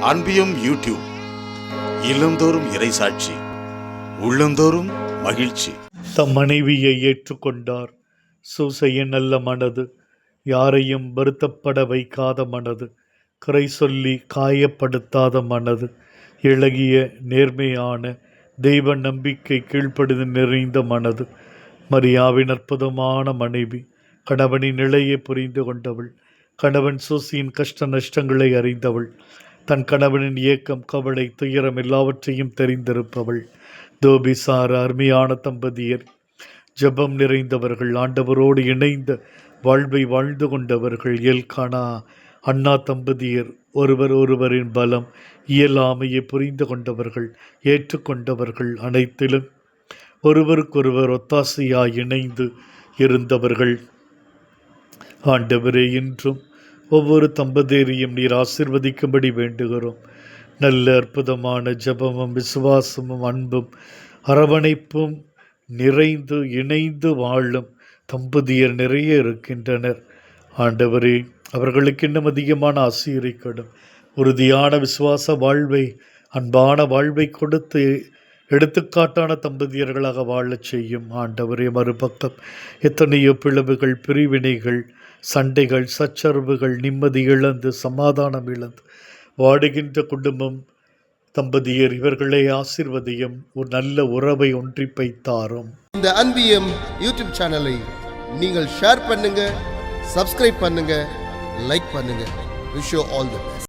அன்பியும் YouTube இல்லந்தோறும் இறைசாட்சி உள்ளந்தோறும் மகிழ்ச்சி. தம் மனைவியை ஏற்றுக்கொண்டார். சூசையின் நல்ல மனது. யாரையும் வருத்தப்பட வைக்காத மனது. குறை சொல்லி காயப்படுத்தாத மனது. இளகிய நேர்மையான தெய்வ நம்பிக்கை கீழ்ப்படுது நிறைந்த மனது. மரியாவின் அற்புதமான மனைவி. கணவனின் நிலையை புரிந்து கொண்டவள். கணவன் சூசியின் கஷ்ட நஷ்டங்களை அறிந்தவள். தன் கணவனின் ஏக்கம் கவலை துயரம் எல்லாவற்றையும் தெரிந்திருப்பவள். தோபிசார் அருமையான தம்பதியர். ஜெபம் நிறைந்தவர்கள் ஆண்டவரோடு இணைந்த வாழ்வை வாழ்ந்து கொண்டவர்கள். எல்கானா அண்ணா தம்பதியர் ஒருவர் ஒருவரின் பலம் இயலாமையை புரிந்து கொண்டவர்கள் ஏற்றுக்கொண்டவர்கள் அனைத்திலும் ஒருவருக்கொருவர் ஒத்தாசையாய் இணைந்து இருந்தவர்கள். ஆண்டவரே இன்றும் ஒவ்வொரு தம்பதியரையும் நீர் ஆசிர்வதிக்கும்படி வேண்டுகிறோம். நல்ல அற்புதமான ஜெபமும் விசுவாசமும் அன்பும் அரவணைப்பும் நிறைந்து இணைந்து வாழும் தம்பதியர் நிறைய இருக்கின்றனர். ஆண்டவரே அவர்களுக்கு இன்னும் அதிகமான கொடும். உறுதியான விசுவாச வாழ்வை அன்பான வாழ்வை கொடுத்து எடுத்துக்காட்டான தம்பதியர்களாக வாழச் செய்யும் ஆண்டவரே மறுபக்கம். எத்தனையோ பிளவுகள் பிரிவினைகள் சண்டைகள் சச்சரவுகள் நிம்மதி இழந்து சமாதானம் இழந்து வாடுகின்ற குடும்பம் தம்பதியர் இவர்களை ஆசிர்வதியும் ஒரு நல்ல உறவை ஒன்றிப்பை தாரும் இந்த அன்பியம் யூடியூப் சேனலை நீங்கள் ஷேர் பண்ணுங்க சப்ஸ்கிரைப் பண்ணுங்க லைக் பண்ணுங்க. Wish all the best